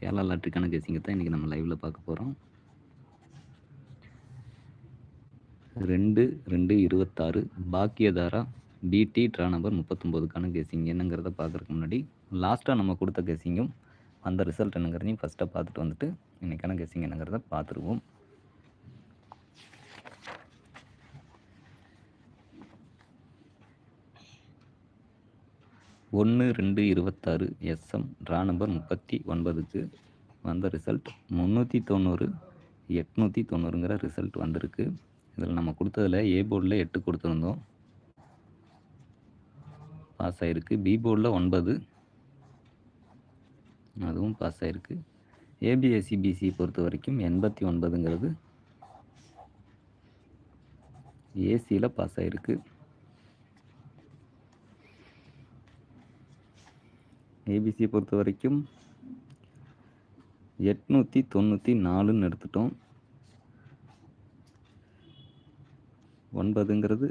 கேரளா லாட்ரிக்கான கெஸிங்கை தான் இன்றைக்கி நம்ம லைவில் பார்க்க போகிறோம் ரெண்டு ரெண்டு இருபத்தாறு பாக்கியதாரா பிடி ட்ரா நம்பர் முப்பத்தொம்போதுக்கான கேசிங் என்னங்கிறத பார்க்குறதுக்கு முன்னாடி லாஸ்ட்டாக நம்ம கொடுத்த கேசிங்கும் அந்த ரிசல்ட் என்னங்கிறதையும் ஃபஸ்ட்டாக பார்த்துட்டு வந்துட்டு இன்றைக்கான கேசிங் என்னங்கிறத பார்த்துருவோம். ஒன்று ரெண்டு இருபத்தாறு எஸ்எம் ட்ரா நம்பர் முப்பத்தி ஒன்பதுக்கு வந்த ரிசல்ட் முந்நூற்றி தொண்ணூறு எட்நூற்றி தொண்ணூறுங்கிற ரிசல்ட் வந்திருக்கு. இதில் நம்ம கொடுத்ததில் ஏ போர்டில் எட்டு கொடுத்துருந்தோம். பாஸ் ஆகிருக்கு பி போர்டில் ஒன்பது. அதுவும் பாஸ் ஆகிருக்கு ஏபிஎஸ்சி பிசி பொறுத்த வரைக்கும் எண்பத்தி ஒன்பதுங்கிறது ஏசியில் பாஸ் ஆகிருக்கு ஏபிசி பொறுத்த வரைக்கும் எட்நூற்றி தொண்ணூற்றி நாலுன்னு எடுத்துட்டோம். ஒன்பதுங்கிறது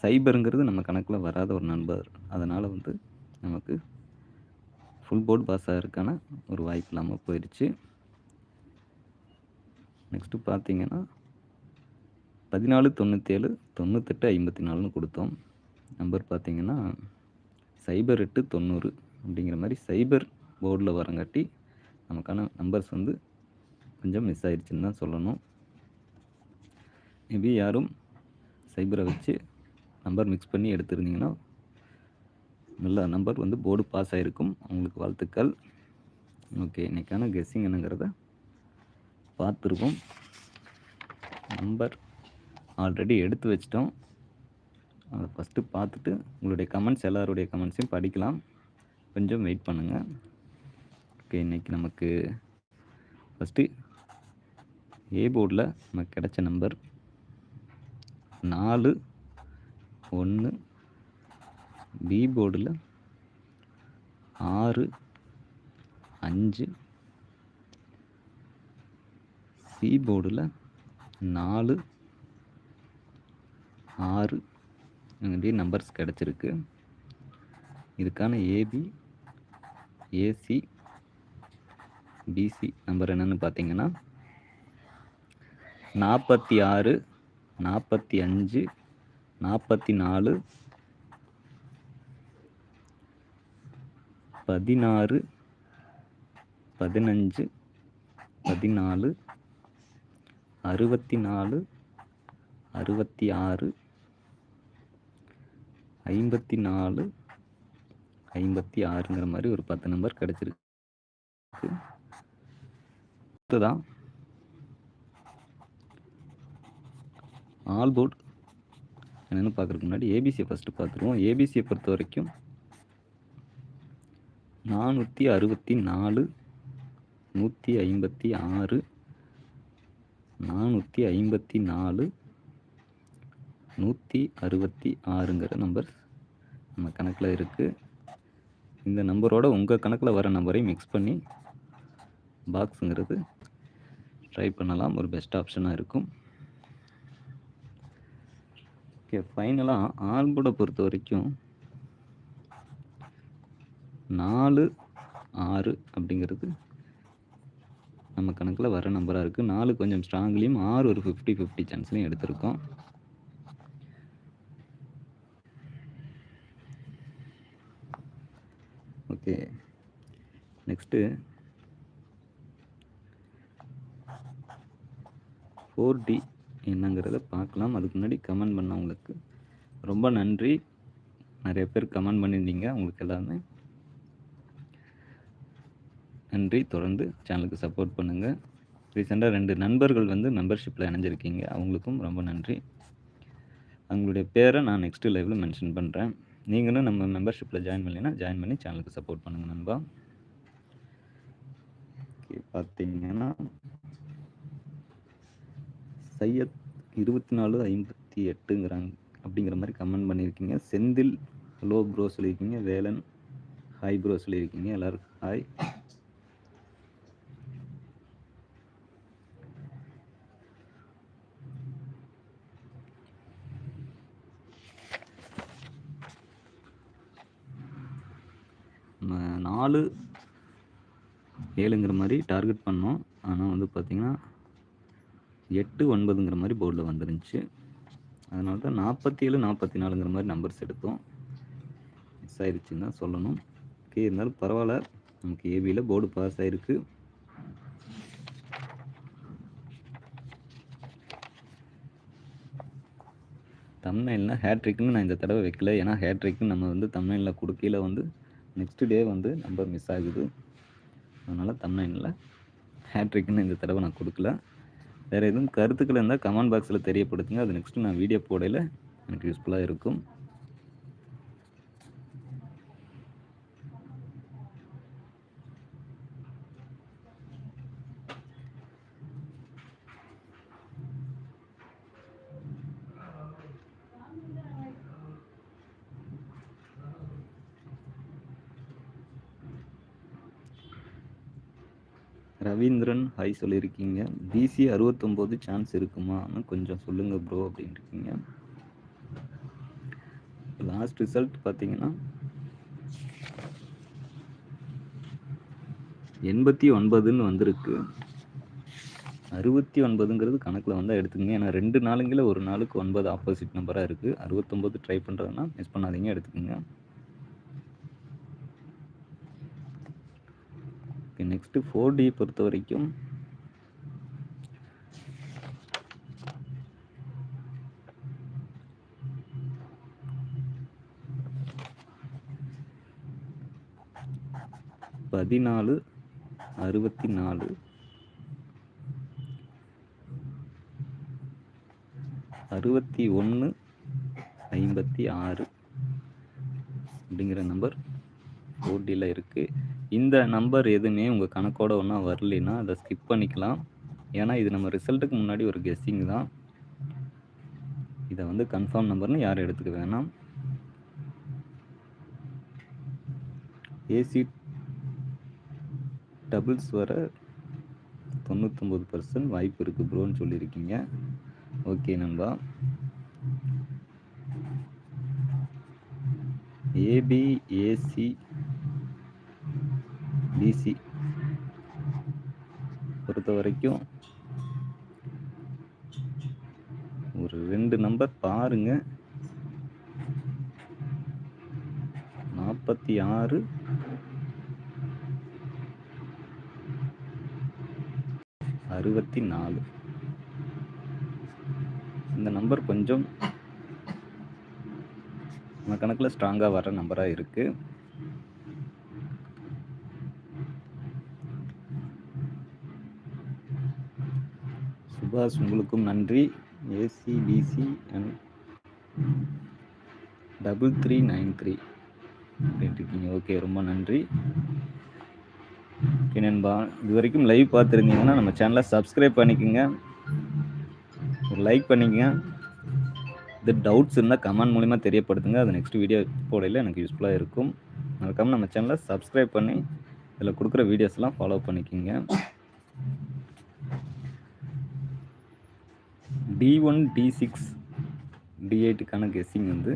சைபருங்கிறது நம்ம கணக்கில் வராத ஒரு நண்பர். அதனால் வந்து நமக்கு ஃபுல் போர்டு பாஸ் ஆகிறதுக்கான ஒரு வாய்ப்பு இல்லாமல் போயிடுச்சு நெக்ஸ்ட்டு பார்த்தீங்கன்னா பதினாலு தொண்ணூற்றேழு தொண்ணூத்தெட்டு ஐம்பத்தி நாலுன்னு கொடுத்தோம். நம்பர் பார்த்தீங்கன்னா சைபர் எட்டு தொண்ணூறு அப்படிங்கிற மாதிரி சைபர் போர்டில் வரங்காட்டி நமக்கான நம்பர்ஸ் வந்து கொஞ்சம் மிஸ் ஆயிடுச்சுன்னு தான் சொல்லணும். மேபி யாரும் சைபரை வச்சு நம்பர் மிக்ஸ் பண்ணி எடுத்திருந்தீங்கன்னா நல்ல நம்பர் வந்து போர்டு பாஸ் ஆகிருக்கும் அவங்களுக்கு வாழ்த்துக்கள். ஓகே இன்றைக்கான கெஸ்ஸிங் என்னங்கிறத பார்த்துருக்கோம் நம்பர் ஆல்ரெடி எடுத்து வச்சிட்டோம். அதை ஃபஸ்ட்டு பார்த்துட்டு உங்களுடைய கமெண்ட்ஸ் எல்லாருடைய கமெண்ட்ஸையும் படிக்கலாம். கொஞ்சம் வெயிட் பண்ணுங்கள் ஓகே இன்றைக்கி நமக்கு ஃபஸ்ட்டு ஏ போர்டில் நமக்கு கிடைச்ச நம்பர் நாலு ஒன்று பி போர்டில் ஆறு அஞ்சு சி போர்டில் நாலு ஆறு இங்கே நம்பர்ஸ் கிடச்சிருக்கு. இதுக்கான ஏபி ஏசி பிசி நம்பர் என்னென்னு பார்த்தீங்கன்னா நாற்பத்தி ஆறு நாற்பத்தி அஞ்சு நாற்பத்தி நாலு பதினாறு பதினஞ்சு பதினாலு அறுபத்தி நாலு அறுபத்தி ஆறு ஐம்பத்தி நாலு ஐம்பத்தி ஆறுங்கிற மாதிரி ஒரு பத்து நம்பர் கிடச்சிருக்கு. அடுத்ததான் ஆல் போர்ட் என்னென்னு பார்க்குறதுக்கு முன்னாடி ஏபிசியை ஃபஸ்ட்டு பார்த்துருவோம் ஏபிசியை பொறுத்த வரைக்கும் நானூற்றி அறுபத்தி நாலு நூற்றி ஐம்பத்தி ஆறு நானூற்றி ஐம்பத்தி நாலு நூற்றி அறுபத்தி ஆறுங்கிற நம்பர் நம்ம கணக்கில் இருக்குது இந்த நம்பரோட உங்கள் கணக்கில் வர நம்பரையும் மிக்ஸ் பண்ணி பாக்ஸுங்கிறது ட்ரை பண்ணலாம். ஒரு பெஸ்ட் ஆப்ஷனாக இருக்கும். ஓகே ஃபைனலாக ஆல்போர்டை பொறுத்த வரைக்கும் நாலு ஆறு அப்படிங்கிறது நம்ம கணக்கில் வர நம்பராக இருக்குது நாலு கொஞ்சம் ஸ்ட்ராங்லேயும் ஆறு ஒரு ஃபிஃப்டி ஃபிஃப்டி சான்ஸ்லையும் எடுத்திருக்கோம் ஓகே நெக்ஸ்ட்டு ஃபோர் டி என்னங்கிறத பார்க்கலாம். அதுக்கு முன்னாடி கமெண்ட் பண்ணவங்களுக்கு ரொம்ப நன்றி. நிறைய பேர் கமெண்ட் பண்ணியிருந்தீங்க. உங்களுக்கு எல்லாமே நன்றி. தொடர்ந்து சேனலுக்கு சப்போர்ட் பண்ணுங்கள் ரீசெண்டாக ரெண்டு நண்பர்கள் வந்து மெம்பர்ஷிப்பில் இணைஞ்சிருக்கீங்க. அவங்களுக்கும் ரொம்ப நன்றி. அவங்களுடைய பேரை நான் நெக்ஸ்ட்டு லைவில் மென்ஷன் பண்ணுறேன் நீங்களும் நம்ம மெம்பர்ஷிப்பில் ஜாயின் பண்ணலைன்னா ஜாயின் பண்ணி சேனலுக்கு சப்போர்ட் பண்ணுங்கள் நண்பா. ஓகே பார்த்தீங்கன்னா சையத் இருபத்தி நாலு ஐம்பத்தி எட்டுங்கிறாங்க. அப்படிங்கிற மாதிரி கமெண்ட் பண்ணியிருக்கீங்க. செந்தில் ஹலோ ப்ரோ சொல்லியிருக்கீங்க. வேலன் ஹாய் ப்ரோ சொல்லியிருக்கீங்க. எல்லாருக்கும் ஹாய் நாலு ஏழுங்கிற மாதிரி டார்கெட் பண்ணோம். ஆனால் வந்து பார்த்திங்கன்னா எட்டு ஒன்பதுங்கிற மாதிரி போர்டில் வந்துருந்துச்சு. அதனால தான் நாற்பத்தி ஏழு நாற்பத்தி நாலுங்கிற மாதிரி நம்பர்ஸ் எடுத்தோம். மிஸ் ஆயிடுச்சுன்னு தான் சொல்லணும். ஓகே இருந்தாலும் பரவாயில்ல. நமக்கு ஏபியில் போர்டு பாஸ் ஆகிருக்கு தமிழ்நாட்டில் ஹேட்ரிக்னு நான் இந்த தடவை வைக்கல. ஏன்னா ஹேட்ரிக்னு நம்ம வந்து தமிழ்நாட்டில் கொடுக்கையில் வந்து நெக்ஸ்ட் டே வந்து நம்பர் மிஸ் ஆகுது. அதனால் தமிழ்நாட்டில் ஹேட்ரிக்குன்னு இந்த தடவை நான் கொடுக்கல. வேறு எதுவும் கருத்துக்கள் இருந்தால் கமெண்ட் பாக்ஸில் தெரியப்படுத்துங்க. அது நெக்ஸ்ட்டு நான் வீடியோ போடையில் எனக்கு யூஸ்ஃபுல்லாக இருக்கும். ரவீந்திரன் ஹாய் சொல்லியிருக்கீங்க. பிசி அறுபத்தொம்போது சான்ஸ் இருக்குமான்னு கொஞ்சம் சொல்லுங்கள் ப்ரோ அப்படின்னு இருக்கீங்க லாஸ்ட் ரிசல்ட் பார்த்தீங்கன்னா எண்பத்தி ஒன்பதுன்னு வந்திருக்கு. அறுபத்தி ஒன்பதுங்கிறது கணக்கில் வந்தால் எடுத்துக்கங்க. ஏன்னா ரெண்டு நாளுங்கில் ஒரு நாளுக்கு ஒன்பது ஆப்போசிட் நம்பராக இருக்குது அறுபத்தொம்போது ட்ரை பண்ணுறதுன்னா மிஸ் பண்ணாதீங்க எடுத்துக்கோங்க. ஓகே நெக்ஸ்ட்டு ஃபோர் டி பொறுத்த வரைக்கும். பதினாலு அறுபத்தி நாலு அறுபத்தி ஒன்று ஐம்பத்தி ஆறு. அப்படிங்கிற நம்பர் போட்டியில் இருக்குது இந்த நம்பர் எதுவுமே உங்கள் கணக்கோட ஒன்றா வரலைன்னா அதை ஸ்கிப் பண்ணிக்கலாம். ஏன்னா இது நம்ம ரிசல்ட்டுக்கு முன்னாடி ஒரு கெஸ்ஸிங் தான். இதை வந்து கன்ஃபார்ம் நம்பர்னு யாரும் எடுத்துக்க வேணாம். ஏசி டபுள்ஸ் வர தொண்ணூத்தொம்பது பர்சன்ட் வாய்ப்பு இருக்குது ப்ரோன்னு சொல்லியிருக்கீங்க. ஓகே நண்பா. ஏபிஏசி பிசி பொறுத்த வரைக்கும் ஒரு ரெண்டு நம்பர் பாருங்க. நாற்பத்தி ஆறு. அறுபத்தி நாலு. இந்த நம்பர் கொஞ்சம் நம்ம கணக்கில் ஸ்ட்ராங்காக வர நம்பராக இருக்குது சுபாஷ் உங்களுக்கும் நன்றி. ACPC and double three nine three இருக்கீங்க ஓகே ரொம்ப நன்றி. ஓகே நண்பா இது வரைக்கும் லைவ் பார்த்துருந்தீங்கன்னா நம்ம சேனலை சப்ஸ்கிரைப் பண்ணிக்கோங்க. ஒரு லைக் பண்ணிக்கங்க. இது டவுட்ஸ் இருந்தால் கமெண்ட் மூலிமா தெரியப்படுத்துங்க. அது நெக்ஸ்ட் வீடியோ போடையில் எனக்கு யூஸ்ஃபுல்லாக இருக்கும். மறக்காமல் நம்ம சேனலை சப்ஸ்கிரைப் பண்ணி இதில் கொடுக்குற வீடியோஸ்லாம் ஃபாலோ பண்ணிக்கோங்க. T one T six T எயிட்டுக்கான guessing வந்து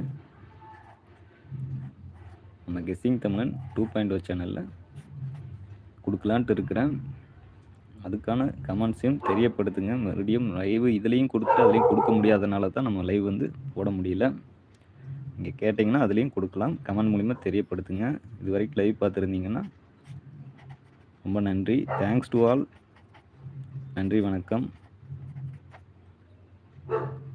நம்ம கெஸ்ஸிங் தமிழன் டூ பாயிண்ட் ஓ சேனலில் கொடுக்கலான்ட்டு இருக்கிறேன். அதுக்கான கமெண்ட்ஸையும் தெரியப்படுத்துங்க. மறுபடியும் லைவ் இதுலேயும் கொடுத்துட்டு அதுலேயும் கொடுக்க முடியாதனால தான் நம்ம லைவ் வந்து போட முடியல. நீங்கள் கேட்டிங்கன்னா அதுலேயும் கொடுக்கலாம். கமெண்ட் மூலிமா தெரியப்படுத்துங்க. இது வரைக்கும் லைவ் பார்த்துருந்தீங்கன்னா ரொம்ப நன்றி. தேங்க்ஸ் டு ஆல் நன்றி வணக்கம். Yeah.